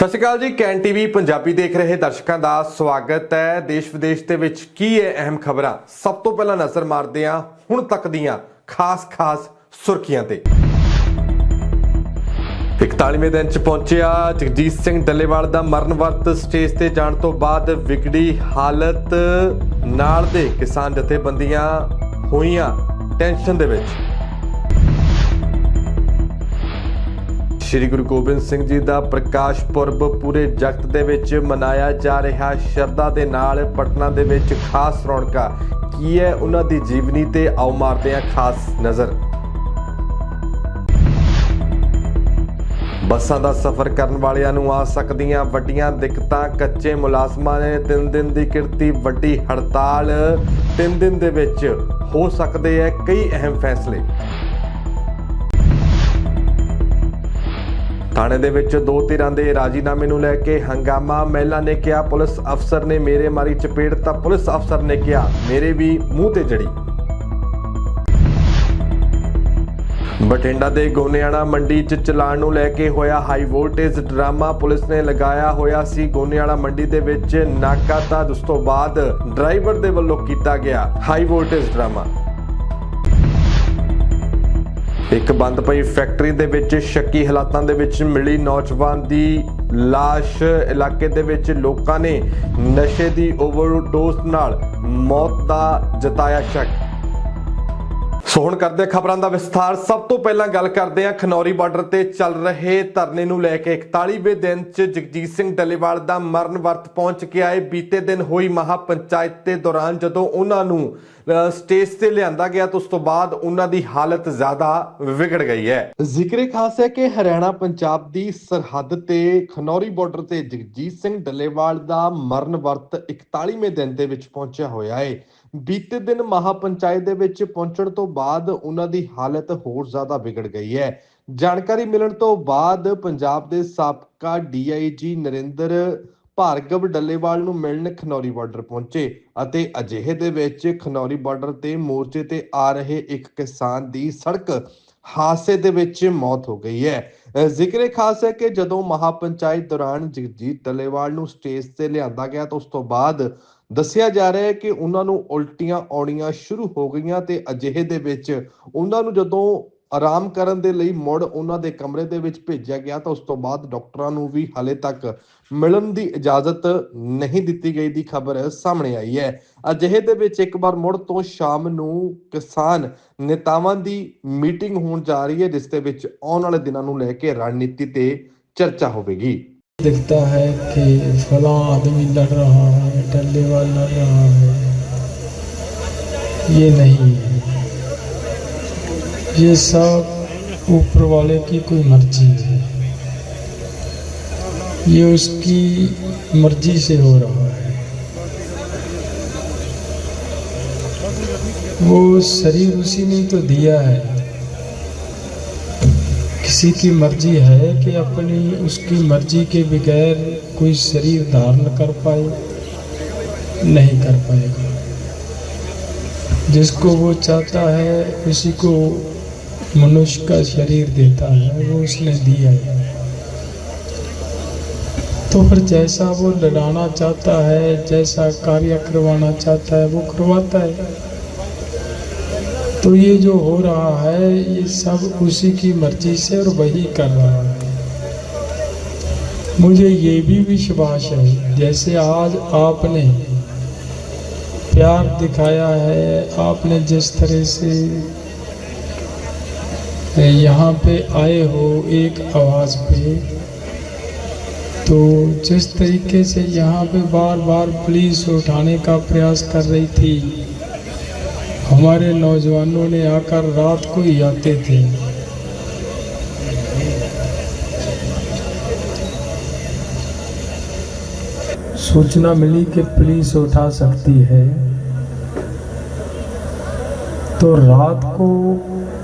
ਸਤਿ ਸ਼੍ਰੀ ਅਕਾਲ ਜੀ, can TV Punjabi ਦੇਖ ਰਹੇ ਦਰਸ਼ਕਾਂ ਦਾ ਸਵਾਗਤ ਹੈ। ਦੇਸ਼ ਵਿਦੇਸ਼ ਦੇ ਵਿੱਚ ਕੀ ਹੈ ਅਹਿਮ ਖਬਰਾਂ? ਸਭ ਤੋਂ ਪਹਿਲਾਂ ਨਜ਼ਰ ਮਾਰਦੇ ਹਾਂ ਹੁਣ ਤੱਕ ਦੀਆਂ ਖਾਸ-ਖਾਸ ਸੁਰਖੀਆਂ ਤੇ। 41ਵੇਂ ਦਿਨ ਚ ਪਹੁੰਚਿਆ ਜਗਜੀਤ ਸਿੰਘ ਡੱਲੇਵਾਲ ਦਾ ਮਰਨ ਵਰਤ ਸਟੇਜ ਤੇ ਜਾਣ ਤੋਂ ਬਾਅਦ ਵਿਗੜੀ ਹਾਲਤ ਨਾਲ ਦੇ ਕਿਸਾਨ ਜਥੇਬੰਦੀਆਂ ਹੋਈਆਂ ਟੈਨਸ਼ਨ ਦੇ ਵਿੱਚ। ਸ਼੍ਰੀ ਗੁਰੂ ਗੋਬਿੰਦ ਸਿੰਘ ਜੀ ਦਾ ਪ੍ਰਕਾਸ਼ ਪੁਰਬ ਪੂਰੇ ਜਗਤ ਦੇ ਵਿੱਚ ਮਨਾਇਆ ਜਾ ਰਿਹਾ। ਸ਼ਰਧਾ ਦੇ ਨਾਲ ਪਟਨਾ ਦੇ ਵਿੱਚ ਖਾਸ ਰੌਣਕਾਂ। ਕੀ ਹੈ ਉਹਨਾਂ ਦੀ ਜੀਵਨੀ ਤੇ ਆਓ ਮਾਰਦੇ ਹਾਂ ਖਾਸ ਨਜ਼ਰ। ਬੱਸਾਂ ਦਾ ਸਫ਼ਰ ਕਰਨ ਵਾਲਿਆਂ ਨੂੰ ਆ ਸਕਦੀਆਂ ਵੱਡੀਆਂ ਦਿੱਕਤਾਂ। ਕੱਚੇ ਮੁਲਾਜ਼ਮਾਂ ਨੇ ਤਿੰਨ ਦਿਨ ਦੀ ਕਿਰਤੀ ਵੱਡੀ ਹੜਤਾਲ। ਤਿੰਨ ਦਿਨ ਦੇ ਵਿੱਚ ਹੋ ਸਕਦੇ ਹੈ ਕਈ ਅਹਿਮ ਫੈਸਲੇ। ਥਾਣੇ ਦੇ ਵਿੱਚ ਦੋ ਧਿਰਾਂ ਦੇ ਰਾਜੀਨਾਮੇ ਨੂੰ ਲੈ ਕੇ ਹੰਗਾਮਾ। ਮਹਿਲਾ ਨੇ ਕਿਹਾ, ਪੁਲਿਸ ਅਫਸਰ ਨੇ ਮੇਰੇ ਮਾਰੀ ਚਪੇੜ ਤਾਂ ਪੁਲਿਸ ਅਫਸਰ ਨੇ ਕਿਹਾ, ਮੇਰੇ ਵੀ ਮੂੰਹ ਤੇ ਜੜੀ। ਬਠਿੰਡਾ ਦੇ ਗੋਨਿਆਣਾ ਮੰਡੀ 'ਚ ਚਲਾਨ ਨੂੰ ਲੈ ਕੇ ਹੋਇਆ ਹਾਈ ਵੋਲਟੇਜ ਡਰਾਮਾ। ਪੁਲਿਸ ਨੇ ਲਗਾਇਆ ਹੋਇਆ ਸੀ ਗੋਨਿਆਣਾ ਮੰਡੀ ਦੇ ਵਿੱਚ ਨਾਕਾ ਤਾਂ ਉਸ ਤੋਂ ਬਾਅਦ ਡਰਾਈਵਰ ਦੇ ਵੱਲੋਂ ਕੀਤਾ ਗਿਆ ਹਾਈ ਵੋਲਟੇਜ ਡਰਾਮਾ। ਇੱਕ ਬੰਦ ਪਈ ਫੈਕਟਰੀ ਦੇ ਵਿੱਚ ਸ਼ੱਕੀ ਹਾਲਾਤਾਂ ਦੇ ਵਿੱਚ ਮਿਲੀ ਨੌਜਵਾਨ ਦੀ ਲਾਸ਼। ਇਲਾਕੇ ਦੇ ਵਿੱਚ ਲੋਕਾਂ ਨੇ ਨਸ਼ੇ ਦੀ ਓਵਰਡੋਜ਼ ਨਾਲ ਮੌਤ ਦਾ ਜਤਾਇਆ ਸ਼ੱਕ। ਸੋ ਹੁਣ ਕਰਦੇ ਖਬਰਾਂ ਦਾ ਵਿਸਥਾਰ। ਸਭ ਤੋਂ ਪਹਿਲਾਂ ਗੱਲ ਕਰਦੇ ਹਾਂ ਖਨੌਰੀ ਬਾਰਡਰ ਤੇ ਚੱਲ ਰਹੇ ਧਰਨੇ ਨੂੰ ਲੈ ਕੇ। 41ਵੇਂ ਦਿਨ 'ਚ ਜਗਜੀਤ ਸਿੰਘ ਡੱਲੇਵਾਲ ਦਾ ਮਰਨ ਵਰਤ ਪਹੁੰਚ ਕੇ ਆਏ। ਬੀਤੇ ਦਿਨ ਹੋਈ ਮਹਾ ਪੰਚਾਇਤ ਦੇ ਦੌਰਾਨ ਜਦੋਂ ਉਹਨਾਂ ਨੂੰ ਸਟੇਜ ਤੇ ਲਿਆਂਦਾ ਗਿਆ ਤਾਂ ਉਸ ਤੋਂ ਬਾਅਦ ਉਹਨਾਂ ਦੀ ਹਾਲਤ ਜ਼ਿਆਦਾ ਵਿਗੜ ਗਈ ਹੈ। ਜ਼ਿਕਰੇ ਖਾਸ ਹੈ ਕਿ ਹਰਿਆਣਾ ਪੰਜਾਬ ਦੀ ਸਰਹੱਦ ਤੇ ਖਨੌਰੀ ਬਾਰਡਰ ਤੇ ਜਗਜੀਤ ਸਿੰਘ ਡੱਲੇਵਾਲ ਦਾ ਮਰਨ ਵਰਤ 41ਵੇਂ ਦਿਨ ਦੇ ਵਿੱਚ ਪਹੁੰਚਿਆ ਹੋਇਆ ਹੈ। ਬੀਤੇ ਦਿਨ ਮਹਾ ਪੰਚਾਇਤ ਦੇ ਵਿੱਚ ਪਹੁੰਚਣ ਤੋਂ ਬਾਅਦ ਉਹਨਾਂ ਦੀ ਹਾਲਤ ਹੋਰ ਜ਼ਿਆਦਾ ਵਿਗੜ ਗਈ ਹੈ। ਜਾਣਕਾਰੀ ਮਿਲਣ ਤੋਂ ਬਾਅਦ ਪੰਜਾਬ ਦੇ ਸਾਬਕਾ ਡੀਆਈਜੀ ਨਰਿੰਦਰ ਭਾਰਗਵ ਡੱਲੇਵਾਲ ਨੂੰ ਮਿਲਣ ਖਨੌਰੀ ਬਾਰਡਰ ਪਹੁੰਚੇ ਅਤੇ ਅਜਿਹੇ ਦੇ ਵਿੱਚ ਖਨੌਰੀ ਬਾਰਡਰ ਤੇ ਮੋਰਚੇ ਤੇ ਆ ਰਹੇ ਇੱਕ ਕਿਸਾਨ ਦੀ ਸੜਕ ਹਾਦਸੇ ਦੇ ਵਿੱਚ ਮੌਤ ਹੋ ਗਈ ਹੈ। ਅਹ ਜ਼ਿਕਰੇ ਖਾਸ ਹੈ ਕਿ ਜਦੋਂ ਮਹਾ ਪੰਚਾਇਤ ਦੌਰਾਨ ਜਗਜੀਤ ਡੱਲੇਵਾਲ ਨੂੰ ਸਟੇਜ ਤੇ ਲਿਆਂਦਾ ਗਿਆ ਤਾਂ ਉਸ ਤੋਂ ਬਾਅਦ ਦੱਸਿਆ ਜਾ ਰਿਹਾ ਹੈ ਕਿ ਉਹਨਾਂ ਨੂੰ ਉਲਟੀਆਂ ਆਉਣੀਆਂ ਸ਼ੁਰੂ ਹੋ ਗਈਆਂ ਤੇ ਅਜਿਹੇ ਦੇ ਵਿੱਚ ਉਹਨਾਂ ਨੂੰ ਜਦੋਂ ਆਰਾਮ ਕਰਨ ਦੇ ਲਈ ਮੁੜ ਉਹਨਾਂ ਦੇ ਕਮਰੇ ਦੇ ਵਿੱਚ ਭੇਜਿਆ ਗਿਆ ਤਾਂ ਉਸ ਤੋਂ ਬਾਅਦ ਡਾਕਟਰਾਂ ਨੂੰ ਵੀ ਹਾਲੇ ਤੱਕ ਮਿਲਣ ਦੀ ਇਜਾਜ਼ਤ ਨਹੀਂ ਦਿੱਤੀ ਗਈ ਦੀ ਖਬਰ ਸਾਹਮਣੇ ਆਈ ਹੈ। ਅਜਿਹੇ ਦੇ ਵਿੱਚ ਇੱਕ ਵਾਰ ਮੁੜ ਤੋਂ ਸ਼ਾਮ ਨੂੰ ਕਿਸਾਨ ਨੇਤਾਵਾਂ ਦੀ ਮੀਟਿੰਗ ਹੋਣ ਜਾ ਰਹੀ ਹੈ, ਜਿਸ ਦੇ ਵਿੱਚ ਆਉਣ ਵਾਲੇ ਦਿਨਾਂ ਨੂੰ ਲੈ ਕੇ ਰਣਨੀਤੀ ਤੇ ਚਰਚਾ ਹੋਵੇਗੀ। दिखता है कि फला आदमी लड़ रहा है टल्लेवाल लड़ रहा है। ये नहीं। है ये सब ऊपर वाले की कोई मर्ज़ी है। ये उसकी मर्ज़ी से हो रहा है। वो शरीर उसी ने तो दिया है। किसी की मर्ज़ी है कि अपनी, उसकी मर्ज़ी के बगैर कोई शरीर धारण कर पाए, नहीं कर पाएगा। जिसको वो चाहता है, उसी को मनुष्य का शरीर देता है, वो उसने दिया है तो फिर जैसा वो लड़ाना चाहता है, जैसा कार्य करवाना चाहता है, वो करवाता है। तो ये जो हो रहा है, ये सब उसी की मर्ज़ी से और वही कर रहा है। मुझे ये भी विश्वास है, जैसे आज आपने प्यार दिखाया है, आपने जिस तरह से यहाँ पे आए हो एक आवाज़ पे तो जिस तरीके से यहाँ पे बार बार पुलिस उठाने का प्रयास कर रही थी हमारे नौजवानों ने आकर रात को ही आते थे। सूचना मिली कि पुलिस उठा सकती है। तो रात को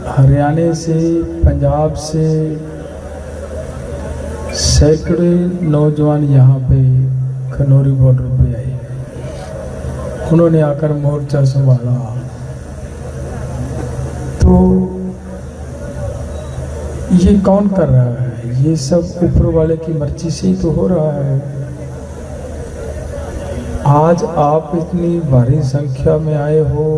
हरियाणा से, पंजाब से सैकड़े नौजवान यहाँ पे खनौरी बॉर्डर पे आए। उन्होंने आकर मोर्चा संभाला। तो ये कौन कर रहा है ये सब ऊपर वाले की मर्जी से ही तो हो रहा है आज आप इतनी भारी संख्या में आए हो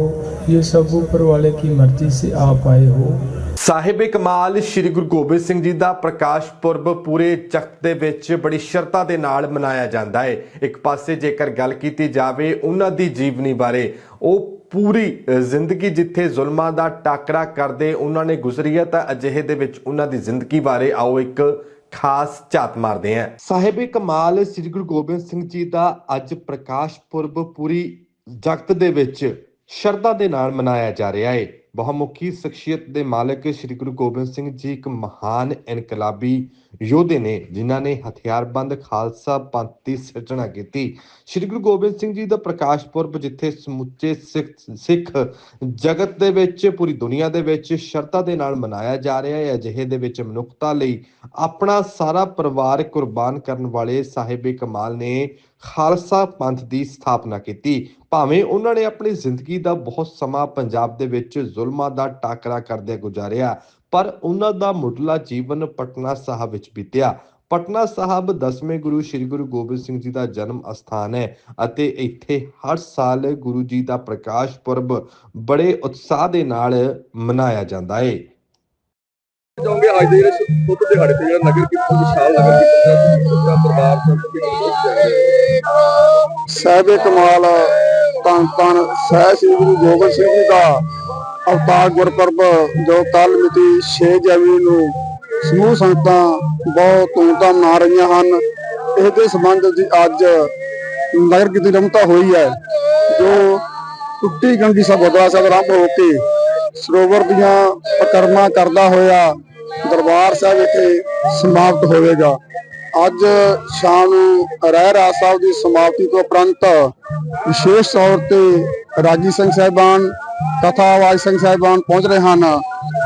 ये सब ऊपर वाले की मर्जी से आप आए हो ਸਾਹਿਬ ਕਮਾਲ ਸ੍ਰੀ ਗੁਰੂ ਗੋਬਿੰਦ ਸਿੰਘ ਜੀ ਦਾ ਪ੍ਰਕਾਸ਼ ਪੁਰਬ ਪੂਰੇ ਜਗਤ ਦੇ ਵਿੱਚ ਬੜੀ ਸ਼ਰਧਾ ਦੇ ਨਾਲ ਮਨਾਇਆ ਜਾਂਦਾ ਹੈ ਇੱਕ ਪਾਸੇ ਜੇਕਰ ਗੱਲ ਕੀਤੀ ਜਾਵੇ ਉਹਨਾਂ ਦੀ ਜੀਵਨੀ ਬਾਰੇ ਉਹ ਪੂਰੀ ਜ਼ਿੰਦਗੀ ਜਿੱਥੇ ਜ਼ੁਲਮਾਂ ਦਾ ਟਾਕਰਾ ਕਰਦੇ ਉਹਨਾਂ ਨੇ ਗੁਜ਼ਰੀ ਹੈ, ਤਾਂ ਅਜਿਹੇ ਦੇ ਵਿੱਚ ਉਹਨਾਂ ਦੀ ਜ਼ਿੰਦਗੀ ਬਾਰੇ ਆਓ ਇੱਕ ਖਾਸ ਝਾਤ ਮਾਰਦੇ ਹਾਂ। ਸਾਹਿਬ ਕਮਾਲ, ਸ੍ਰੀ ਗੁਰੂ ਗੋਬਿੰਦ ਸਿੰਘ ਜੀ ਦਾ ਅੱਜ ਪ੍ਰਕਾਸ਼ ਪੁਰਬ ਪੂਰੀ ਜਗਤ ਦੇ ਵਿੱਚ ਸ਼ਰਧਾ ਦੇ ਨਾਲ ਮਨਾਇਆ ਜਾ ਰਿਹਾ ਹੈ ਬਹੁਮੁਖੀ ਸ਼ਖਸੀਅਤ ਦੇ ਮਾਲਕ ਸ੍ਰੀ ਗੁਰੂ ਗੋਬਿੰਦ ਸਿੰਘ ਜੀ ਇੱਕ ਮਹਾਨ ਇਨਕਲਾਬੀ ਯੋਧੇ ਨੇ, ਜਿਨ੍ਹਾਂ ਨੇ ਹਥਿਆਰਬੰਦ ਖਾਲਸਾ ਪੰਥ ਦੀ ਸਿਰਜਣਾ ਕੀਤੀ। ਸ੍ਰੀ ਗੁਰੂ ਗੋਬਿੰਦ ਸਿੰਘ ਜੀ ਦਾ ਪ੍ਰਕਾਸ਼ ਪੁਰਬ, ਜਿੱਥੇ ਸਮੁੱਚੇ ਸਿੱਖ ਜਗਤ ਦੇ ਵਿੱਚ, ਪੂਰੀ ਦੁਨੀਆ ਦੇ ਵਿੱਚ ਸ਼ਰਧਾ ਦੇ ਨਾਲ ਮਨਾਇਆ ਜਾ ਰਿਹਾ ਹੈ। ਅਜਿਹੇ ਦੇ ਵਿੱਚ ਮਨੁੱਖਤਾ ਲਈ ਆਪਣਾ ਸਾਰਾ ਪਰਿਵਾਰ ਕੁਰਬਾਨ ਕਰਨ ਵਾਲੇ ਸਾਹਿਬੇ ਕਮਾਲ ਨੇ ਖਾਲਸਾ ਪੰਥ ਦੀ ਸਥਾਪਨਾ ਕੀਤੀ। ਭਾਵੇਂ ਉਹਨਾਂ ਨੇ ਆਪਣੀ ਜ਼ਿੰਦਗੀ ਦਾ ਬਹੁਤ ਸਮਾਂ ਪੰਜਾਬ ਦੇ ਵਿੱਚ ਜ਼ੁਲਮਾਂ ਦਾ ਟਾਕਰਾ ਕਰਦੇ ਗੁਜ਼ਾਰਿਆ ਪਰ ਉਹਨਾਂ ਦਾ ਮੁੱਢਲਾ ਜੀਵਨ ਪਟਨਾ ਸਾਹਿਬ ਵਿੱਚ ਬੀਤਿਆ। ਪਟਨਾ ਸਾਹਿਬ ਦਸਵੇਂ ਗੁਰੂ ਸ੍ਰੀ ਗੁਰੂ ਗੋਬਿੰਦ ਸਿੰਘ ਜੀ ਦਾ ਜਨਮ ਅਸਥਾਨ ਹੈ ਅਤੇ ਇੱਥੇ ਹਰ ਸਾਲ ਗੁਰੂ ਜੀ ਦਾ ਪ੍ਰਕਾਸ਼ ਪੁਰਬ ਬੜੇ ਉਤਸ਼ਾਹ ਦੇ ਨਾਲ ਮਨਾਇਆ ਜਾਂਦਾ ਹੈ। ਚਾਹੁੰਗੇ ਅੱਜ ਦੇ ਜਿਹੜੇ ਸ਼ੁਭ ਦਿਹਾੜੇ ਤੇ ਜਿਹੜਾ ਨਗਰ ਕੀਰਤਨ ਵਿਸ਼ਾਲ ਨਗਰ ਕੀਰਤਨ ਦਾ ਦਰਬਾਰ ਸਾਹਿਬ ਕਮਾਲ ਧੰਨ ਧੰਨ ਸਹਿ ਸ੍ਰੀ ਗੁਰੂ ਗੋਬਿੰਦ ਸਿੰਘ ਜੀ ਦਾ ਅਵਤਾਰ ਗੁਰਪੁਰਬ, ਜੋ ਕੱਲ ਮਿਤੀ 6 ਜਨਵਰੀ ਨੂੰ ਸਮੂਹ ਸੰਗਤਾਂ ਬਹੁਤ ਧੂਮਧਾਮ ਮਨਾ ਰਹੀਆਂ ਹਨ। ਇਸ ਦੇ ਸੰਬੰਧ ਵਿੱਚ ਅੱਜ ਨਗਰ ਕੀਰਤਨ ਰਮਤਾ ਹੋਈ ਹੈ, ਜੋ ਟੁੱਟੀ ਗੰਗੀ ਸਾਹਿਬ ਗੁਰਦੁਆਰਾ ਸਾਹਿਬ ਆਰੰਭ ਹੋ ਕੇ ਸਰੋਵਰ ਦੀਆਂ ਪਕਰਮਾ ਕਰਦਾ ਹੋਇਆ ਦਰਬਾਰ ਸਾਹਿਬ ਵਿਖੇ ਸਮਾਪਤ ਹੋਵੇਗਾ। ਅੱਜ ਸ਼ਾਮ ਨੂੰ ਰਹਿ ਰਾਜ ਸਾਹਿਬ ਦੀ ਸਮਾਪਤੀ ਤੋਂ ਉਪਰੰਤ ਵਿਸ਼ੇਸ਼ ਤੌਰ ਤੇ ਰਾਜੀ ਸਿੰਘ ਸਾਹਿਬਾਨ ਕਥਾਵਾਜ ਸਿੰਘ ਸਾਹਿਬਾਨ ਪਹੁੰਚ ਰਹੇ ਹਨ,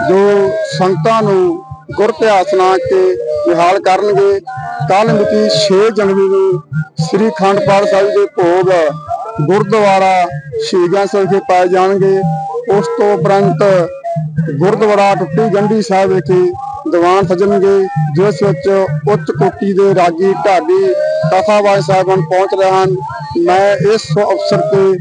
ਜੋ ਸੰਗਤਾਂ ਨੂੰ ਗੁਰ ਇਤਿਹਾਸ ਸੁਣਾ ਕੇ ਨਿਹਾਲ ਕਰਨਗੇ। ਕੱਲ ਮਿਤੀ 6 ਜਨਵਰੀ ਨੂੰ ਸ੍ਰੀ ਖੰਡ ਪਾਠ ਸਾਹਿਬ ਦੇ ਭੋਗ ਗੁਰਦੁਆਰਾ ਸ਼ਹੀਦਾਂ ਸਾਹਿਬ ਵਿਖੇ ਪਾਏ ਜਾਣਗੇ। ਉਸ ਤੋਂ ਉਪਰੰਤ ਗੁਰਦੁਆਰਾ ਟੁੱਟੀ ਗੰਢੀ ਸਾਹਿਬ ਵਿਖੇ ਦੀਵਾਨ ਸਜਣਗੇ ਜਿਸ ਵਿੱਚ ਉੱਚ ਕੋਟੀ ਦੇ ਰਾਗੀ ਢਾਡੀ ਕਥਾਵਾਜ ਸਾਹਿਬਾਨ ਪਹੁੰਚ ਰਹੇ ਹਨ। ਮੈਂ ਇਸ ਅਵਸਰ ਤੇ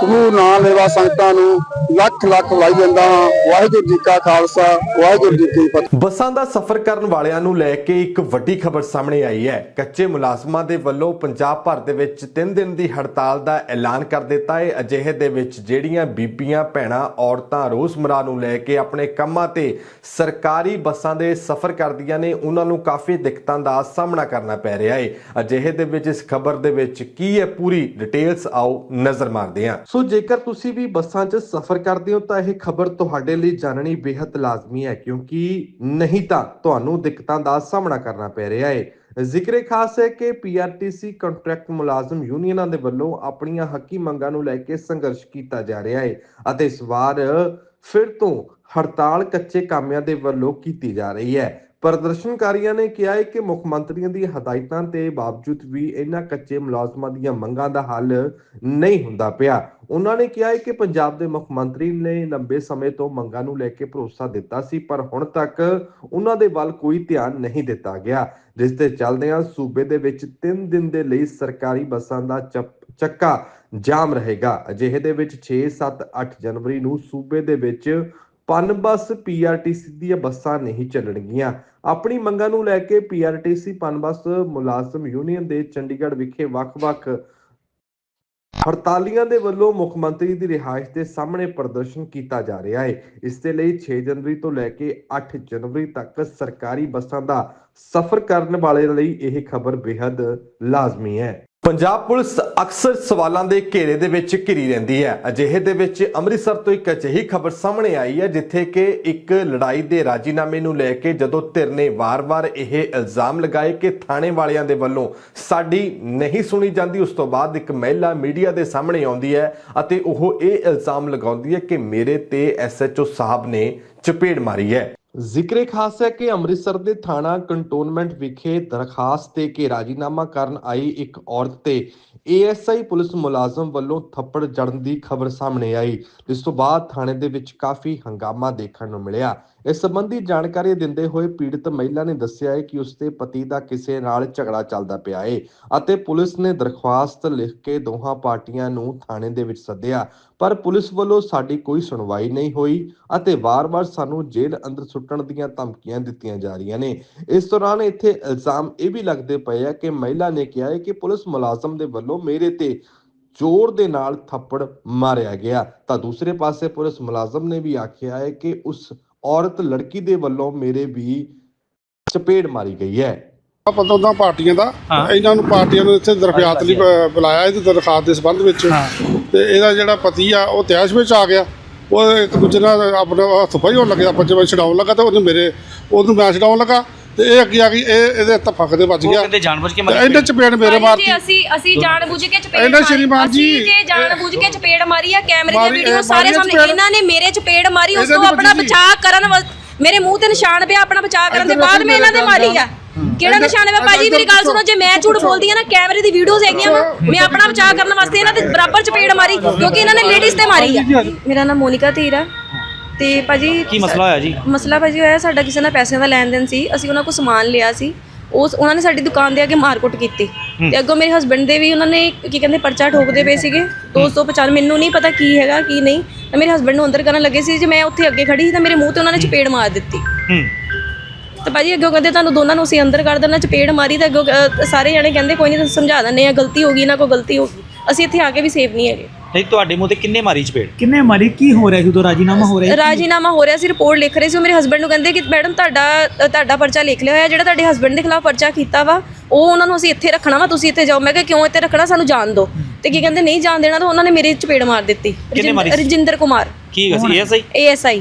ਸਮੂਹ ਨਾਂ ਲੈਵਾ ਸੰਗਤਾਂ ਨੂੰ ਲੱਖ ਲੱਖ ਵਧਾਈ ਦਿੰਦਾ ਹਾਂ। ਵਾਹਿਗੁਰੂ ਜੀ ਕਾ ਖਾਲਸਾ, ਵਾਹਿਗੁਰੂ ਜੀ ਕੀ ਫਤਿਹ। ਬੱਸਾਂ ਦਾ ਸਫ਼ਰ ਕਰਨ ਵਾਲਿਆਂ ਨੂੰ ਲੈ ਕੇ ਇੱਕ ਵੱਡੀ ਖਬਰ ਸਾਹਮਣੇ ਆਈ ਹੈ। ਕੱਚੇ ਮੁਲਾਜ਼ਮਾਂ ਦੇ ਵੱਲੋਂ ਪੰਜਾਬ ਭਰ ਦੇ ਵਿੱਚ 3 ਦਿਨ ਦੀ ਹੜਤਾਲ ਦਾ ਐਲਾਨ ਕਰ ਦਿੱਤਾ ਹੈ। ਅਜਿਹੇ ਦੇ ਵਿੱਚ ਜਿਹੜੀਆਂ ਬੀਬੀਆਂ, ਭੈਣਾਂ, ਔਰਤਾਂ ਰੋਜ਼ਮਰਾ ਨੂੰ ਲੈ ਕੇ ਆਪਣੇ ਕੰਮਾਂ ਤੇ ਸਰਕਾਰੀ ਬੱਸਾਂ ਦੇ ਸਫ਼ਰ ਕਰਦੀਆਂ ਨੇ, ਉਹਨਾਂ ਨੂੰ ਕਾਫੀ ਦਿੱਕਤਾਂ ਦਾ ਸਾਹਮਣਾ ਕਰਨਾ ਪੈ ਰਿਹਾ ਹੈ। ਅਜਿਹੇ ਦੇ ਵਿੱਚ, ਇਸ ਖਬਰ ਦੇ ਵਿੱਚ ਕੀ ਹੈ ਪੂਰੀ ਡਿਟੇਲਸ ਆਓ ਨਜ਼ਰ ਮਾਰਦੇ ਹਾਂ। ਸੋ ਜੇਕਰ ਤੁਸੀਂ ਵੀ ਬੱਸਾਂ 'ਚ ਸਫ਼ਰ ਕਰਦੇ ਹੋ, ਤਾਂ ਇਹ ਖਬਰ ਤੁਹਾਡੇ ਲਈ ਜਾਣਨੀ ਬੇहद ਲਾਜ਼ਮੀ ਹੈ, ਕਿਉਂਕਿ ਨਹੀਂ ਤਾਂ ਤੁਹਾਨੂੰ ਦਿੱਕਤਾਂ ਦਾ ਸਾਹਮਣਾ ਕਰਨਾ ਪੈ ਰਿਹਾ ਹੈ ਜ਼ਿਕਰੇ ਖਾਸ ਹੈ ਕਿ ਪੀਆਰਟੀਸੀ ਕੰਟਰੈਕਟ ਮੁਲਾਜ਼ਮ ਯੂਨੀਅਨਾਂ ਦੇ ਵੱਲੋਂ ਆਪਣੀਆਂ ਹੱਕੀ ਮੰਗਾਂ ਨੂੰ ਲੈ ਕੇ ਸੰਘਰਸ਼ ਕੀਤਾ ਜਾ ਰਿਹਾ ਹੈ ਅਤੇ ਇਸ ਵਾਰ ਫਿਰ ਤੋਂ ਹੜਤਾਲ ਕੱਚੇ ਕਾਮਿਆਂ ਦੇ ਵੱਲੋਂ ਕੀਤੀ ਜਾ ਰਹੀ ਹੈ। ਪ੍ਰਦਰਸ਼ਨਕਾਰੀਆਂ ਨੇ ਕਿਹਾ ਹੈ ਕਿ ਮੁੱਖ ਮੰਤਰੀਆਂ ਦੀ ਹਦਾਇਤਾਂ ਦੇ ਬਾਵਜੂਦ ਵੀ ਇਹਨਾਂ ਕੱਚੇ ਮੁਲਾਜ਼ਮਾਂ ਦੀਆਂ ਮੰਗਾਂ ਦਾ ਹੱਲ ਨਹੀਂ ਹੁੰਦਾ ਪਿਆ, ਉਹਨਾਂ ਨੇ ਕਿਹਾ ਹੈ ਕਿ ਪੰਜਾਬ ਦੇ ਮੁੱਖ ਮੰਤਰੀ ਨੇ ਲੰਬੇ ਸਮੇਂ ਤੋਂ ਮੰਗਾਂ ਨੂੰ ਲੈ ਕੇ ਭਰੋਸਾ ਦਿੱਤਾ ਸੀ, ਪਰ ਹੁਣ ਤੱਕ ਉਹਨਾਂ ਦੇ ਵੱਲ ਕੋਈ ਧਿਆਨ ਨਹੀਂ ਦਿੱਤਾ ਗਿਆ। ਜਿਸ ਦੇ ਚੱਲਦਿਆਂ ਸੂਬੇ ਦੇ ਵਿੱਚ 3 ਦਿਨ ਦੇ ਲਈ ਸਰਕਾਰੀ ਬੱਸਾਂ ਦਾ ਚੱਕਾ ਜਾਮ ਰਹੇਗਾ। ਅਜਿਹੇ ਦੇ ਵਿੱਚ 6 7 8 ਜਨਵਰੀ ਨੂੰ ਸੂਬੇ ਦੇ ਵਿੱਚ ਪਨ ਬੱਸ ਪੀਆਰਟੀਸੀ ਦੀਆਂ ਬੱਸਾਂ ਨਹੀਂ ਚੱਲਣਗੀਆਂ। ਆਪਣੀ ਮੰਗਾਂ ਨੂੰ ਲੈ ਕੇ ਪੀਆਰਟੀਸੀ ਪਨ ਬੱਸ ਮੁਲਾਜ਼ਮ ਯੂਨੀਅਨ ਦੇ ਚੰਡੀਗੜ੍ਹ ਵਿਖੇ ਵੱਖ-ਵੱਖ ਹੜਤਾਲੀਆਂ ਦੇ ਵੱਲੋਂ ਮੁੱਖ ਮੰਤਰੀ ਦੀ ਰਿਹਾਇਸ਼ ਦੇ ਸਾਹਮਣੇ ਪ੍ਰਦਰਸ਼ਨ ਕੀਤਾ ਜਾ ਰਿਹਾ ਹੈ। ਇਸ ਦੇ ਲਈ 6 ਜਨਵਰੀ ਤੋਂ ਲੈ ਕੇ 8 ਜਨਵਰੀ ਤੱਕ ਸਰਕਾਰੀ ਬੱਸਾਂ ਦਾ ਸਫ਼ਰ ਕਰਨ ਵਾਲੇ ਲਈ ਇਹ ਖਬਰ ਬੇहद ਲਾਜ਼ਮੀ ਹੈ। ਪੰਜਾਬ ਪੁਲਿਸ ਅਕਸਰ ਸਵਾਲਾਂ ਦੇ ਘੇਰੇ ਦੇ ਵਿੱਚ ਘਿਰੀ ਰਹਿੰਦੀ ਹੈ। ਅਜਿਹੇ ਦੇ ਵਿੱਚ ਅੰਮ੍ਰਿਤਸਰ ਤੋਂ ਇੱਕ ਅਜਿਹੀ ਖਬਰ ਸਾਹਮਣੇ ਆਈ ਹੈ, ਜਿੱਥੇ ਕਿ ਇੱਕ ਲੜਾਈ ਦੇ ਰਾਜੀਨਾਮੇ ਨੂੰ ਲੈ ਕੇ ਜਦੋਂ ਧਿਰ ਨੇ ਵਾਰ-ਵਾਰ ਇਹ ਇਲਜ਼ਾਮ ਲਗਾਏ ਕਿ ਥਾਣੇ ਵਾਲਿਆਂ ਦੇ ਵੱਲੋਂ ਸਾਡੀ ਨਹੀਂ ਸੁਣੀ ਜਾਂਦੀ, ਉਸ ਤੋਂ ਬਾਅਦ ਇੱਕ ਮਹਿਲਾ ਮੀਡੀਆ ਦੇ ਸਾਹਮਣੇ ਆਉਂਦੀ ਹੈ ਅਤੇ ਉਹ ਇਹ ਇਲਜ਼ਾਮ ਲਗਾਉਂਦੀ ਹੈ ਕਿ ਮੇਰੇ ਤੇ ਐਸਐਚਓ ਸਾਹਿਬ ਨੇ ਚਪੇੜ ਮਾਰੀ ਹੈ। ਜ਼ਿਕਰੇ ਖਾਸ ਹੈ ਕਿ ਅੰਮ੍ਰਿਤਸਰ ਦੇ ਥਾਣਾ ਕੰਟੋਨਮੈਂਟ ਵਿਖੇ ਦਰਖਾਸਤ ਦੇ ਕੇ ਰਾਜੀਨਾਮਾ ਕਰਨ ਆਈ ਇੱਕ ਔਰਤ ਤੇ ਏਐਸਆਈ ਪੁਲਿਸ ਮੁਲਾਜ਼ਮ ਵੱਲੋਂ ਥੱਪੜ ਜੜਨ ਦੀ ਖਬਰ ਸਾਹਮਣੇ ਆਈ, ਜਿਸ ਤੋਂ ਬਾਅਦ ਥਾਣੇ ਦੇ ਵਿੱਚ ਕਾਫੀ ਹੰਗਾਮਾ ਦੇਖਣ ਨੂੰ ਮਿਲਿਆ। ਇਸ ਸੰਬੰਧੀ ਜਾਣਕਾਰੀ ਦਿੰਦੇ ਹੋਏ ਪੀੜਤ ਮਹਿਲਾ ਨੇ ਦੱਸਿਆ ਹੈ ਕਿ ਉਸਦੇ ਪਤੀ ਦਾ ਕਿਸੇ ਨਾਲ ਝਗੜਾ ਚੱਲਦਾ ਪਿਆ ਹੈ ਅਤੇ ਪੁਲਿਸ ਨੇ ਦਰਖਾਸਤ ਲਿਖ ਕੇ ਦੋਹਾਂ ਪਾਰਟੀਆਂ ਨੂੰ ਥਾਣੇ ਦੇ ਵਿੱਚ ਸੱਦਿਆ, ਪਰ ਪੁਲਿਸ ਵੱਲੋਂ ਸਾਡੀ ਕੋਈ ਸੁਣਵਾਈ ਨਹੀਂ ਹੋਈ ਅਤੇ ਵਾਰ-ਵਾਰ ਸਾਨੂੰ ਜੇਲ੍ਹ ਅੰਦਰ ਸੁੱਟਣ ਦੀਆਂ ਧਮਕੀਆਂ ਦਿੱਤੀਆਂ ਜਾ ਰਹੀਆਂ ਨੇ। ਇਸ ਦੌਰਾਨ ਇੱਥੇ ਇਲਜ਼ਾਮ ਇਹ ਵੀ ਲੱਗਦੇ ਪਏ ਆ ਕਿ ਮਹਿਲਾ ਨੇ ਕਿਹਾ ਹੈ ਕਿ ਪੁਲਿਸ ਮੁਲਾਜ਼ਮ ਦੇ ਵੱਲੋਂ ਮੇਰੇ ਤੇ ਜ਼ੋਰ ਦੇ ਨਾਲ ਥੱਪੜ ਮਾਰਿਆ ਗਿਆ। ਤਾਂ ਦੂਸਰੇ ਪਾਸੇ ਪੁਲਿਸ ਮੁਲਾਜ਼ਮ ਨੇ ਵੀ ਆਖਿਆ ਹੈ ਕਿ ਉਸ ਔਰਤ ਲੜਕੀ ਦੇ ਵੱਲੋਂ ਮੇਰੇ ਵੀ ਚਪੇੜ ਮਾਰੀ ਗਈ ਹੈ। ਪਤਾ ਤਾਂ ਪਾਰਟੀਆਂ ਦਾ ਇਹਨਾਂ ਨੂੰ ਪਾਰਟੀਆਂ ਨੂੰ ਇੱਥੇ ਦਰਖਾਸਤ ਲਈ ਬ- ਬੁਲਾਇਆ ਇਹਦੀ ਦਰਖਾਸਤ ਦੇ ਸੰਬੰਧ ਵਿੱਚ। ਤੇ ਇਹਦਾ ਜਿਹੜਾ ਪਤੀ ਆ ਉਹ ਤਿਆਸ਼ ਵਿੱਚ ਆ ਗਿਆ। ਉਹ ਇੱਕ ਦੂਜੇ ਨਾਲ ਆਪਣਾ ਹੱਥ ਪਾਈ ਹੋਣ ਲੱਗਿਆ ਪੰਜ ਵਜੇ ਛਡਾਉਣ ਲੱਗਾ ਤੇ ਉਹਨੂੰ ਮੇਰੇ ਉਹਨੂੰ ਮੈਂ ਛਡਾਉਣ ਲੱਗਾ। ਤੇ ਇਹ ਅੱਗੇ ਆ ਗਈ ਇਹ ਇਹਦੇ ਤਫਕ ਦੇ ਵੱਜ ਉਹ ਗਿਆ। ਕਹਿੰਦੇ ਜਾਣਬੁੱਝ ਕੇ ਮਾਰੀ ਇਹਨੇ ਚਪੇੜ ਮੇਰੇ ਮਾਰਤੀ। ਜੀ ਅਸੀਂ ਅਸੀਂ ਜਾਣ ਬੁੱਝ ਕੇ ਚਪੇੜ ਇਹਨਾਂ ਮਾਰੀ। ਸ਼੍ਰੀਮਾਨ ਜੀ, ਅਸੀਂ ਜੇ ਜਾਣ ਬੁੱਝ ਕੇ ਚਪੇੜ ਮਾਰੀ ਆ ਕੈਮਰੇ ਦੀ ਮਾਰੀ- ਵੀਡੀਓ ਇਹ ਸਾਰੇ ਮਾਰੀ ਸਾਹਮਣੇ। ਚਪੇੜ। ਇਹਨਾਂ ਨੇ ਮੇਰੇ ਚਪੇੜ ਮਾਰੀ ਉਸ ਇਹਦੇ ਤੋਂ ਵੀ ਆਪਣਾ। ਬਚਾਅ ਕਰਨ ਮੇਰੇ ਮੂੰਹ ਤੇ ਨਿਸ਼ਾਨ ਪਿਆ ਆਪਣਾ ਬਚਾਅ ਕਰਨ ਦੇ ਇੱਧਰ ਬਾਅਦ ਮੈਂ ਇਹਨਾਂ ਦੇ ਮੇਰੇ ਮਾਰੀ ਆ। ਕਿਹੜਾ ਇੱਧਰ- ਨਿਸ਼ਾਨ ਹੈ ਭਾਜੀ ਮੇਰੀ ਗੱਲ ਸੁਣੋ ਜੇ ਮੈਂ ਝੂਠ ਬੋਲਦੀ ਆ ਨਾ ਕੈਮਰੇ ਦੀ ਵੀਡੀਓਜ਼ ਹੈਗੀਆਂ ਵਾ ਮੈਂ ਆਪਣਾ ਬਚਾਅ ਕਰਨ ਵਾਸਤੇ ਇਹਨਾਂ ਦੇ ਬਰਾਬਰ ਚਪੇੜ ਮਾਰੀ ਕਿਉਂਕਿ ਇਹਨਾਂ ਨੇ ਲੇਡੀਜ਼ ਤੇ ਮਾਰੀ ਆ। ਮੇਰਾ ਨਾਮ ਮੋਨਿਕਾ ਧੀਰ ਆ। ਤੇ ਭਾਜੀ ਕੀ ਮਸਲਾ ਹੋਇਆ ਜੀ? ਮਸਲਾ ਭਾਜੀ ਹੋਇਆ ਸਾਡਾ ਕਿਸੇ ਨਾਲ ਪੈਸਿਆਂ ਦਾ ਲੈਣ ਦੇਣ ਸੀ ਅਸੀਂ ਉਹਨਾਂ ਕੋਲ ਸਮਾਨ ਲਿਆ ਸੀ ਉਸ ਉਹਨਾਂ ਨੇ ਸਾਡੀ ਦੁਕਾਨ ਦੇ ਅੱਗੇ ਮਾਰਕੁੱਟ ਕੀਤੀ। ਤੇ ਅੱਗੋਂ ਮੇਰੇ ਹਸਬੰਡ ਦੇ ਵੀ ਉਹਨਾਂ ਨੇ ਕੀ ਕਹਿੰਦੇ ਪਰਚਾ ਠੋਕਦੇ ਪਏ ਸੀਗੇ 250 ਮੈਨੂੰ ਨਹੀਂ ਪਤਾ ਕੀ ਹੈਗਾ ਕੀ ਨਹੀਂ। ਤਾਂ ਮੇਰੇ ਹਸਬੰਡ ਨੂੰ ਅੰਦਰ ਕਰਨ ਲੱਗੇ ਸੀ ਜੇ ਮੈਂ ਉੱਥੇ ਅੱਗੇ ਖੜੀ ਸੀ ਤਾਂ ਮੇਰੇ ਮੂੰਹ ਤੇ ਉਹਨਾਂ ਨੇ ਚਪੇੜ ਮਾਰ ਦਿੱਤੀ। ਤੇ ਭਾਜੀ ਅੱਗੋਂ ਕਹਿੰਦੇ ਤੁਹਾਨੂੰ ਦੋਨਾਂ ਨੂੰ ਅਸੀਂ ਅੰਦਰ ਕਰ ਦੇਣਾ ਚਪੇੜ ਮਾਰੀ ਤਾਂ ਅੱਗੋਂ ਸਾਰੇ ਜਣੇ ਕਹਿੰਦੇ ਕੋਈ ਨਹੀਂ ਤੁਸੀਂ ਸਮਝਾ ਦਿੰਦੇ ਆ ਗਲਤੀ ਹੋ ਗਈ ਨਾ ਕੋਈ ਗਲਤੀ ਹੋ ਗਈ। ਅਸੀਂ ਇੱਥੇ ਆ ਕੇ ਵੀ ਸੇਫ ਨਹੀਂ ਹੈਗੇ। ਨਹੀਂ ਤੁਹਾਡੇ ਮੂੰਹ ਤੇ ਕਿੰਨੇ ਮਾਰੀ ਚਪੇੜ? ਕਿੰਨੇ ਮਾਰੀ? ਕੀ ਹੋ ਰਿਹਾ ਸੀ ਉਦੋਂ ਰਾਜੀਨਾਮਾ ਹੋ ਰਿਹਾ ਸੀ? ਰਾਜੀਨਾਮਾ ਹੋ ਰਿਹਾ ਸੀ ਰਿਪੋਰਟ ਲਿਖ ਰਹੇ ਸੀ। ਉਹ ਮੇਰੇ ਹਸਬੰਡ ਨੂੰ ਕਹਿੰਦੇ ਕਿ ਮੈਡਮ ਤੁਹਾਡਾ ਤੁਹਾਡਾ ਪਰਚਾ ਲਿਖ ਲਿਆ ਹੋਇਆ ਜਿਹੜਾ ਤੁਹਾਡੇ ਹਸਬੰਡ ਦੇ ਖਿਲਾਫ ਪਰਚਾ ਕੀਤਾ ਵਾ ਉਹ ਉਹਨਾਂ ਨੂੰ ਅਸੀਂ ਇੱਥੇ ਰੱਖਣਾ ਵਾ ਤੁਸੀਂ ਇੱਥੇ ਜਾਓ। ਮੈਂ ਕਿਹਾ ਕਿਉਂ ਇੱਥੇ ਰੱਖਣਾ? ਸਾਨੂੰ ਜਾਣ ਦਿਓ। ਤੇ ਕੀ ਕਹਿੰਦੇ ਨਹੀਂ ਜਾਣ ਦੇਣਾ ਤਾਂ ਉਹਨਾਂ ਨੇ ਮੇਰੇ ਚਪੇੜ ਮਾਰ ਦਿੱਤੀ। ਕਿਹਨੇ ਮਾਰੀ ਸੀ? ਰਜਿੰਦਰ ਕੁਮਾਰ। ਕੀ ਗੱਲ ਸੀ? ਇਹ ਸਹੀ ਏਐਸਆਈ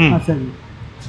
ਹੂੰ। ਅੱਛਾ ਜੀ।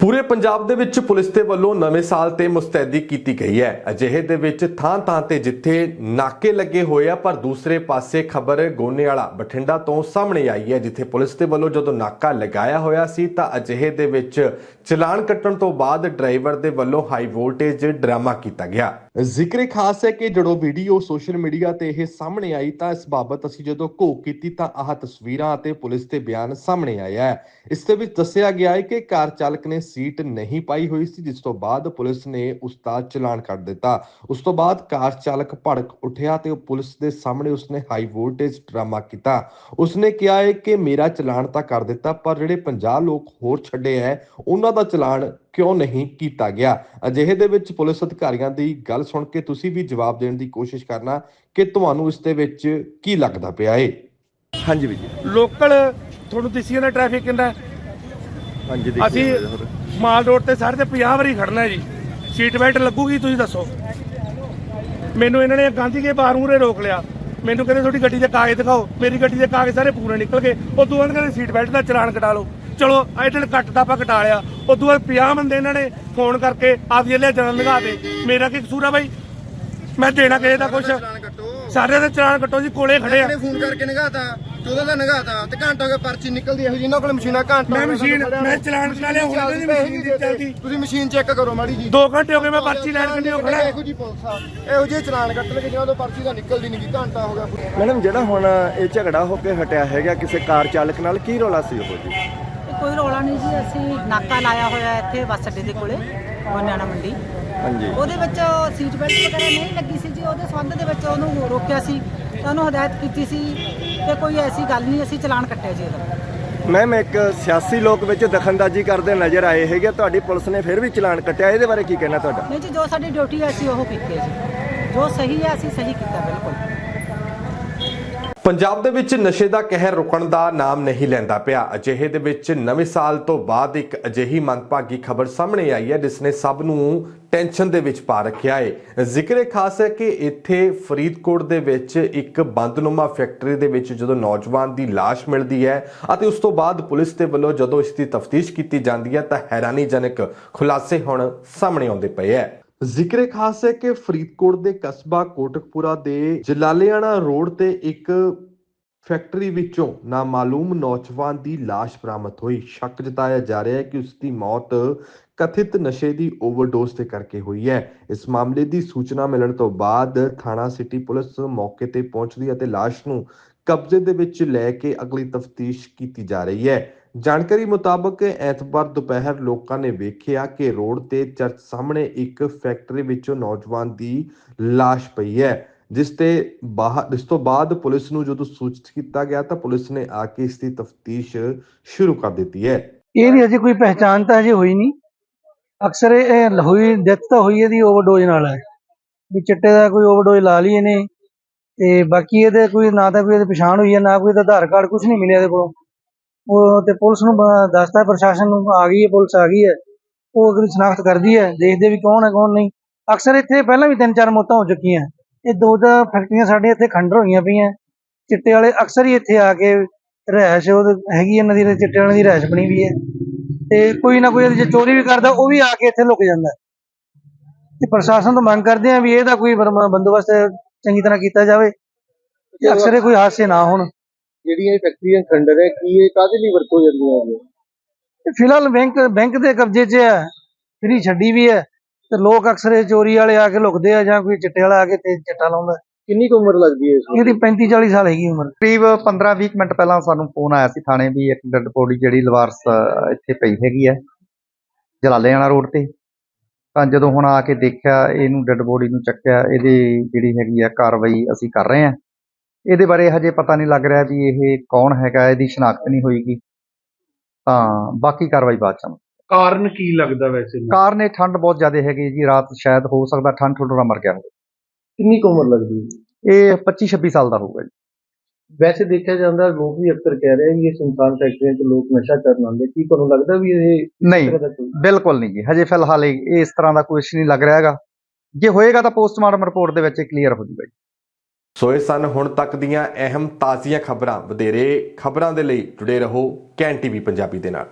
ਪੂਰੇ ਪੰਜਾਬ ਦੇ ਵਿੱਚ ਪੁਲਿਸ ਦੇ ਵੱਲੋਂ ਨਵੇਂ ਸਾਲ ਤੇ ਮੁਸਤੈਦੀ ਕੀਤੀ ਗਈ ਹੈ। ਅਜਿਹੇ ਦੇ ਵਿੱਚ ਥਾਂ-ਥਾਂ ਤੇ ਜਿੱਥੇ ਨਾਕੇ ਲੱਗੇ ਹੋਏ ਆ, ਪਰ ਦੂਸਰੇ ਪਾਸੇ ਖਬਰ ਗੋਨੇ ਵਾਲਾ ਬਠਿੰਡਾ ਤੋਂ ਸਾਹਮਣੇ ਆਈ ਹੈ, ਜਿੱਥੇ ਪੁਲਿਸ ਦੇ ਵੱਲੋਂ ਜਦੋਂ ਨਾਕਾ ਲਗਾਇਆ ਹੋਇਆ ਸੀ, ਤਾਂ ਅਜਿਹੇ ਦੇ ਵਿੱਚ ਚਲਾਨ ਕੱਟਣ ਤੋਂ ਬਾਅਦ ਡਰਾਈਵਰ ਦੇ ਵੱਲੋਂ ਹਾਈ ਵੋਲਟੇਜ ਡਰਾਮਾ ਕੀਤਾ ਗਿਆ। ਜ਼ਿਕਰ ਖਾਸ ਹੈ ਕਿ ਜਦੋਂ ਵੀਡੀਓ ਸੋਸ਼ਲ ਮੀਡੀਆ ਤੇ ਇਹ ਸਾਹਮਣੇ ਆਈ ਤਾਂ ਇਸ ਬਾਬਤ ਅਸੀਂ ਜਦੋਂ ਘੋਖ ਕੀਤੀ ਤਾਂ ਆਹ ਤਸਵੀਰਾਂ ਅਤੇ ਪੁਲਿਸ ਦੇ ਬਿਆਨ ਸਾਹਮਣੇ ਆਇਆ ਹੈ। ਇਸ ਦੇ ਵਿੱਚ ਦੱਸਿਆ ਗਿਆ ਹੈ ਕਿ ਕਾਰ ਚਾਲਕ ਨੇ ਸੀਟ ਨਹੀਂ ਪਾਈ ਹੋਈ ਸੀ, ਜਿਸ ਤੋਂ ਬਾਅਦ ਪੁਲਿਸ ਨੇ ਉਸ ਦਾ ਚਲਾਨ ਕੱਟ ਦਿੱਤਾ। ਉਸ ਤੋਂ ਬਾਅਦ ਕਾਰ ਚਾਲਕ ਭੜਕ ਉੱਠਿਆ ਤੇ ਪੁਲਿਸ ਦੇ ਸਾਹਮਣੇ ਉਸਨੇ ਹਾਈ ਵੋਲਟੇਜ ਡਰਾਮਾ ਕੀਤਾ। ਉਸਨੇ ਕਿਹਾ ਹੈ ਕਿ ਮੇਰਾ ਚਲਾਨ ਤਾਂ ਕਰ ਦਿੱਤਾ, ਪਰ ਜਿਹੜੇ 50 ਲੋਕ ਹੋਰ ਛੱਡੇ ਹੈ, ਉਹਨਾਂ ਦਾ ਚਲਾਨ ਕਿਉਂ ਨਹੀਂ ਕੀਤਾ ਗਿਆ? ਅਜਿਹੇ ਦੇ ਵਿੱਚ ਪੁਲਿਸ ਅਧਿਕਾਰੀਆਂ ਦੀ ਗੱਲ ਸੁਣ ਕੇ ਤੁਸੀਂ ਵੀ ਜਵਾਬ ਦੇਣ ਦੀ ਕੋਸ਼ਿਸ਼ ਕਰਨਾ ਕਿ ਤੁਹਾਨੂੰ ਇਸ ਦੇ ਵਿੱਚ ਕੀ ਲੱਗਦਾ ਪਿਆ ਏ? ਹਾਂਜੀ ਵੀ ਜੀ। ਲੋਕਲ ਤੁਹਾਨੂੰ ਦਿਸੀ ਨਾ ਟ੍ਰੈਫਿਕ ਕਿੰਨਾ? ਹੈ? ਹਾਂਜੀ ਅਸੀਂ ਮਾਲ ਰੋਡ ਤੇ ਸਾਰੇ ਤੇ 50 ਵਾਰੀ ਖੜਨਾ ਜੀ। ਸੀਟ ਬੈਲਟ ਲੱਗੂਗੀ ਤੁਸੀਂ ਦੱਸੋ। ਮੈਨੂੰ ਇਹਨਾਂ ਨੇ ਗਾਂਧੀ ਕੇ ਬਾਹਰ ਮੂਹਰੇ ਰੋਕ ਲਿਆ। ਮੈਨੂੰ ਕਹਿੰਦੇ ਤੁਹਾਡੀ ਗੱਡੀ ਦੇ ਕਾਗਜ਼ ਦਿਖਾਓ। ਮੇਰੀ ਗੱਡੀ ਦੇ ਕਾਗਜ਼ ਸਾਰੇ ਪੂਰੇ ਨਿਕਲ ਗਏ। ਉਦੋਂ ਬਾਅਦ ਕਹਿੰਦੇ ਸੀਟ ਬੈਲਟ ਦਾ ਚਲਾਨ ਕਟਾ ਲਓ। ਚਲੋ ਆਈਡਲ ਕੱਟ ਤਾਂ ਆਪਾਂ ਕਟਾ ਲਿਆ। ਉਦੋਂ ਬਾਅਦ 50 ਬੰਦੇ ਇਹਨਾਂ ਨੇ ਫੋਨ ਕਰਕੇ ਆਪਦੀ ਲੈ ਜਨਨ ਲਗਾ ਦੇ ਮੇਰਾ ਕੀ ਕਸੂਰ ਆ ਬਾਈ? ਮੈਂ ਦੇਣਾ ਕਿਸੇ ਦਾ ਕੁਛ। ਸਾਰੇ ਦੇ ਚਲਾਨ ਕੱਟੋ। ਜੀ ਕੋਲੇ ਖੜੇ ਆ। ਫੋਨ ਕਰਕੇ ਨਗਾਤਾ ਚੌਦਾਂ ਦਾ ਨਗਾਤਾ ਤੇ ਘੰਟਾ ਹੋ ਗਿਆ ਪਰਚੀ ਨਿਕਲਦੀ ਇਹੋ ਜਿਹੀ ਇਹਨਾਂ ਕੋਲ ਮਸ਼ੀਨਾਂ ਘੰਟਾ ਮੈਂ ਮਸ਼ੀਨ ਮੈਂ ਚਲਾਨ ਕਟਾ ਲਿਆ ਹੁਣ ਇਹਦੀ ਮਸ਼ੀਨ ਦੀ ਚੱਲਦੀ। ਤੁਸੀਂ ਮਸ਼ੀਨ ਚੈੱਕ ਕਰੋ ਮਾੜੀ ਜੀ। 2 ਘੰਟੇ ਹੋ ਗਏ ਮੈਂ ਪਰਚੀ ਲੈਣ ਕੰਨੀ ਹੋ ਖੜਾ ਇਹੋ ਜੀ ਪੁਲਿਸ ਆ ਇਹੋ ਜਿਹੇ ਚਲਾਨ ਕੱਟ ਲਗੇ ਜਿਹਨਾਂ ਤੋਂ ਪਰਚੀ ਦਾ ਨਿਕਲਦੀ ਨਹੀਂ ਘੰਟਾ ਹੋ ਗਿਆ। ਮੈਡਮ ਜਿਹੜਾ ਹੁਣ ਇਹ ਝਗੜਾ ਹੋ ਕੇ ਹਟਿਆ ਹੈਗਾ ਕਿਸੇ ਕਾਰ ਚਾਲਕ ਨਾਲ ਕੀ ਰੌਲਾ ਸੀ ਉਹ ਜੀ ਕੋਈ ਰੌਲਾ ਨਹੀਂ ਜੀ ਅਸੀਂ ਨਾਕਾ ਲਾਇਆ ਹੋਇਆ ਇੱਥੇ ਬੱਸ ਅੱਡੇ ਦੇ ਕੋਲੇ ਗੋਨਿਆਣਾ ਮੰਡੀ। ਹਾਂਜੀ। ਉਹਦੇ ਵਿੱਚ ਸੀਟ ਬੈਲਟ ਵਗੈਰਾ ਨਹੀਂ ਲੱਗੀ ਸੀ ਜੀ ਉਹਦੇ ਸੰਬੰਧ ਦੇ ਵਿੱਚ ਉਹਨੂੰ ਰੋਕਿਆ ਸੀ ਤੇ ਉਹਨੂੰ ਹਦਾਇਤ ਕੀਤੀ ਸੀ ਕਿ ਕੋਈ ਐਸੀ ਗੱਲ ਨਹੀਂ ਅਸੀਂ ਚਲਾਨ ਕੱਟਿਆ ਜੀ ਇਹਦਾ। ਮੈਮ ਇੱਕ ਸਿਆਸੀ ਲੋਕ ਵਿੱਚ ਦਖਲਅੰਦਾਜ਼ੀ ਕਰਦੇ ਨਜ਼ਰ ਆਏ ਹੈਗੇ ਤੁਹਾਡੀ ਪੁਲਿਸ ਨੇ ਫਿਰ ਵੀ ਚਲਾਨ ਕੱਟਿਆ ਇਹਦੇ ਬਾਰੇ ਕੀ ਕਹਿਣਾ ਤੁਹਾਡਾ? ਨਹੀਂ ਜੀ ਜੋ ਸਾਡੀ ਡਿਊਟੀ ਹੈ ਅਸੀਂ ਉਹ ਕੀਤੀ ਹੈ ਜੀ। ਜੋ ਸਹੀ ਹੈ ਅਸੀਂ ਸਹੀ ਕੀਤਾ ਬਿਲਕੁਲ। ਪੰਜਾਬ ਦੇ ਵਿੱਚ ਨਸ਼ੇ ਦਾ ਕਹਿਰ ਰੁਕਣ ਦਾ ਨਾਮ ਨਹੀਂ ਲੈਂਦਾ ਪਿਆ। ਅਜਿਹੇ ਦੇ ਵਿੱਚ ਨਵੇਂ ਸਾਲ ਤੋਂ ਬਾਅਦ ਇੱਕ ਅਜਿਹੀ ਮੰਦਭਾਗੀ ਖਬਰ ਸਾਹਮਣੇ ਆਈ ਹੈ, ਜਿਸ ਨੇ ਸਭ ਨੂੰ ਟੈਨਸ਼ਨ ਦੇ ਵਿੱਚ ਪਾ ਰੱਖਿਆ ਹੈ। ਜ਼ਿਕਰ ਖਾਸ ਹੈ ਕਿ ਇੱਥੇ ਫਰੀਦਕੋਟ ਦੇ ਵਿੱਚ ਇੱਕ ਬੰਦਨੁਮਾ ਫੈਕਟਰੀ ਦੇ ਵਿੱਚ ਜਦੋਂ ਨੌਜਵਾਨ ਦੀ ਲਾਸ਼ ਮਿਲਦੀ ਹੈ ਅਤੇ ਉਸ ਤੋਂ ਬਾਅਦ ਪੁਲਿਸ ਦੇ ਵੱਲੋਂ ਜਦੋਂ ਇਸ ਦੀ ਤਫਤੀਸ਼ ਕੀਤੀ ਜਾਂਦੀ ਹੈ ਤਾਂ ਹੈਰਾਨੀਜਨਕ ਖੁਲਾਸੇ ਹੁਣ ਸਾਹਮਣੇ ਆਉਂਦੇ ਪਏ ਹੈ। ਜ਼ਿਕਰ ਖਾਸ ਹੈ ਕਿ ਫਰੀਦਕੋਟ ਦੇ ਕਸਬਾ ਕੋਟਕਪੂਰਾ ਦੇ ਜਲਾਲਿਆਣਾ ਰੋਡ ਤੇ ਇੱਕ ਫੈਕਟਰੀ ਵਿੱਚੋਂ ਨਾਮਾਲੂਮ ਨੌਜਵਾਨ ਦੀ ਲਾਸ਼ ਬਰਾਮਦ ਹੋਈ। ਸ਼ੱਕ ਜਤਾਇਆ ਜਾ ਰਿਹਾ ਹੈ ਕਿ ਉਸ ਦੀ ਮੌਤ ਕਥਿਤ ਨਸ਼ੇ ਦੀ ਓਵਰਡੋਜ਼ ਦੇ ਕਰਕੇ ਹੋਈ ਹੈ। ਇਸ ਮਾਮਲੇ ਦੀ ਸੂਚਨਾ ਮਿਲਣ ਤੋਂ ਬਾਅਦ ਥਾਣਾ ਸਿਟੀ ਪੁਲਿਸ ਮੌਕੇ ਤੇ ਪਹੁੰਚਦੀ ਹੈ ਅਤੇ ਲਾਸ਼ ਨੂੰ ਕਬਜ਼ੇ ਦੇ ਵਿੱਚ ਲੈ ਕੇ ਅਗਲੀ ਤਫਤੀਸ਼ ਕੀਤੀ ਜਾ ਰਹੀ ਹੈ। ਜਾਣਕਾਰੀ ਮੁਤਾਬਕ ਐਤਵਾਰ ਦੁਪਹਿਰ ਲੋਕਾਂ ਨੇ ਵੇਖਿਆ ਕਿ ਰੋਡ ਤੇ ਚਰਚ ਸਾਹਮਣੇ ਇੱਕ ਫੈਕਟਰੀ ਵਿੱਚੋਂ ਨੌਜਵਾਨ ਦੀ ਲਾਸ਼ ਪਈ ਹੈ, ਜਿਸ ਤੇ ਬਾਹਰ ਇਸ ਤੋਂ ਬਾਅਦ ਪੁਲਿਸ ਨੂੰ ਜਦੋਂ ਸੂਚਿਤ ਕੀਤਾ ਗਿਆ ਤਾਂ ਪੁਲਿਸ ਨੇ ਆ ਕੇ ਇਸ ਦੀ ਤਫਤੀਸ਼ ਸ਼ੁਰੂ ਕਰ ਦਿੱਤੀ ਹੈ। ਇਹਦੀ ਅਜੇ ਕੋਈ ਪਹਿਚਾਣ ਤਾਂ ਅਜੇ ਹੋਈ ਨਹੀਂ। ਅਕਸਰ ਇਹ ਹੋਈ, ਡੈਥ ਤਾਂ ਹੋਈ ਇਹਦੀ ਓਵਰਡੋਜ਼ ਨਾਲ ਹੈ। ਵੀ ਚਿੱਟੇ ਦਾ ਕੋਈ ਓਵਰਡੋਜ਼ ਲਾ ਲਈ ਇਹਨੇ ਤੇ ਬਾਕੀ ਇਹਦੇ ਕੋਈ ਨਾ ਤਾਂ ਕੋਈ ਇਹਦੀ ਪਛਾਣ ਹੋਈ ਹੈ, ਨਾ ਕੋਈ ਇਹਦਾ ਆਧਾਰ ਕਾਰਡ ਕੁਝ ਨਹੀਂ ਮਿਲਿਆ ਇਹਦੇ ਕੋਲੋਂ। ਉਹ ਤੇ ਪੁਲਿਸ ਨੂੰ ਦੱਸਦਾ ਪ੍ਰਸ਼ਾਸਨ ਨੂੰ ਆ ਗਈ ਹੈ, ਪੁਲਿਸ ਆ ਗਈ ਹੈ। ਉਹ ਅਗਰ ਸ਼ਨਾਖਤ ਕਰਦੀ ਹੈ, ਦੇਖਦੇ ਵੀ ਕੌਣ ਹੈ, ਕੌਣ ਨਹੀਂ। ਅਕਸਰ ਇੱਥੇ ਪਹਿਲਾਂ ਵੀ ਤਿੰਨ ਚਾਰ ਮੌਤਾਂ ਹੋ ਚੁੱਕੀਆਂ। ਇਹ ਦੋ ਦਾ ਫੈਕਟਰੀਆਂ ਸਾਡੇ ਇੱਥੇ ਖੰਡਰ ਹੋਈਆਂ ਪਈਆਂ। ਚਿੱਟੇ ਵਾਲੇ ਅਕਸਰ ਹੀ ਇੱਥੇ ਆ ਕੇ ਰਹਿਸ਼, ਉਹ ਹੈਗੀ ਇਹਨਾਂ ਦੀ, ਚਿੱਟੇ ਵਾਲਿਆਂ ਦੀ ਰਹਿਸ਼ ਬਣੀ ਵੀ ਹੈ। ਤੇ ਕੋਈ ਨਾ ਕੋਈ ਜੇ ਚੋਰੀ ਵੀ ਕਰਦਾ, ਉਹ ਵੀ ਆ ਕੇ ਇੱਥੇ ਲੁਕ ਜਾਂਦਾ। ਤੇ ਪ੍ਰਸ਼ਾਸਨ ਤੋਂ ਮੰਗ ਕਰਦੇ ਆ ਵੀ ਇਹਦਾ ਕੋਈ ਬੰਦੋਬਸਤ ਚੰਗੀ ਤਰ੍ਹਾਂ ਕੀਤਾ ਜਾਵੇ। ਅਕਸਰ ਇਹ ਕੋਈ ਹਾਦਸੇ ਨਾ ਹੋਣ। ਜਿਹੜੀਆਂ ਇਹ ਫੈਕਟਰੀਆਂ ਖੰਡਰ ਹੈ ਕੀ ਇਹ ਕਾਹਦੇ ਲਈ ਵਰਤੋਂ ਜਾਂਦੀਆਂ ਨੇ ਤੇ ਫਿਲਹਾਲ ਬੈਂਕ ਬੈਂਕ ਦੇ ਕਬਜ਼ੇ 'ਚ ਹੈ ਫਰੀ ਛੱਡੀ ਵੀ ਹੈ ਤੇ ਲੋਕ ਅਕਸਰ ਇਹ ਚੋਰੀ ਵਾਲੇ ਆ ਕੇ ਲੁਕਦੇ ਆ ਜਾਂ ਕੋਈ ਚਿੱਟੇ ਵਾਲਾ ਆ ਕੇ ਤੇ ਚਿੱਟਾ ਲਾਉਂਦਾ ਕਿੰਨੀ ਕੁ ਉਮਰ ਲੱਗਦੀ ਹੈ ਇਸ ਇਹਦੀ 35 40 ਸਾਲ ਹੈਗੀ ਉਮਰ। ਕਰੀਬ 15-20 ਮਿੰਟ ਪਹਿਲਾਂ ਸਾਨੂੰ ਫੋਨ ਆਇਆ ਸੀ ਥਾਣੇ ਵੀ ਇੱਕ ਡੈੱਡ ਬੋਡੀ ਜਿਹੜੀ ਲਵਾਰਸ ਇੱਥੇ ਪਈ ਹੈਗੀ ਹੈ ਜਲਾਲਿਆਣਾ ਰੋਡ ਤੇ। ਤਾਂ ਜਦੋਂ ਹੁਣ ਆ ਕੇ ਦੇਖਿਆ ਇਹਨੂੰ ਡੈੱਡ ਬੋਡੀ ਨੂੰ ਚੱਕਿਆ ਇਹਦੀ ਜਿਹੜੀ ਹੈਗੀ ਆ ਕਾਰਵਾਈ ਅਸੀਂ ਕਰ ਰਹੇ ਹਾਂ। ਇਹਦੇ ਬਾਰੇ ਹਜੇ ਪਤਾ ਨਹੀਂ ਲੱਗ ਰਿਹਾ ਵੀ ਇਹ ਕੌਣ ਹੈਗਾ ਇਹਦੀ ਸ਼ਨਾਖਤ ਨਹੀਂ ਹੋਈਗੀ ਤਾਂ ਬਾਕੀ ਕਾਰਵਾਈ ਬਾਅਦ ਚ ਕਾਰਨ ਕੀ ਲੱਗਦਾ ਵੈਸੇ? ਕਾਰਨ ਇਹ ਠੰਡ ਬਹੁਤ ਜ਼ਿਆਦਾ ਹੈਗੀ ਜੀ ਰਾਤ ਸ਼ਾਇਦ ਹੋ ਸਕਦਾ ਠੰਡ ਠੁੱਡਰਾ ਮਰ ਗਿਆ ਹੋਵੇ। ਕਿੰਨੀ ਕੁ ਉਮਰ ਲੱਗਦੀ ਹੈ? ਇਹ 25-26 ਸਾਲ ਦਾ ਹੋਊਗਾ ਜੀ। ਵੈਸੇ ਦੇਖਿਆ ਜਾਂਦਾ ਲੋਕ ਵੀ ਅਕਸਰ ਕਹਿ ਰਹੇ ਨੇ ਕਿ ਸੁਨਸਾਨ ਫੈਕਟਰੀਆਂ 'ਚ ਲੋਕ ਨਸ਼ਾ ਕਰਨ ਆਉਂਦੇ। ਕੀ ਤੁਹਾਨੂੰ ਲੱਗਦਾ ਵੀ ਇਹ ਇਸ ਨਹੀਂ ਤਰ੍ਹਾਂ ਦਾ ਕੋਈ ਬਿਲਕੁਲ ਨਹੀਂ ਜੀ। ਹਜੇ ਫਿਲਹਾਲ ਇਹ ਇਸ ਤਰ੍ਹਾਂ ਦਾ ਕੁਝ ਨਹੀਂ ਲੱਗ ਰਿਹਾ ਹੈਗਾ। ਜੇ ਹੋਏਗਾ ਤਾਂ ਪੋਸਟਮਾਰਟਮ ਰਿਪੋਰਟ ਦੇ ਵਿੱਚ ਕਲੀਅਰ ਹੋ ਜਾਊਗਾ ਜੀ। ਸੋ ਇਹ ਸਨ ਹੁਣ ਤੱਕ ਦੀਆਂ ਅਹਿਮ ਤਾਜ਼ੀਆਂ ਖਬਰਾਂ। ਵਧੇਰੇ ਖਬਰਾਂ ਦੇ ਲਈ ਜੁੜੇ ਰਹੋ ਕੈਨ ਟੀਵੀ ਪੰਜਾਬੀ ਦੇ ਨਾਲ।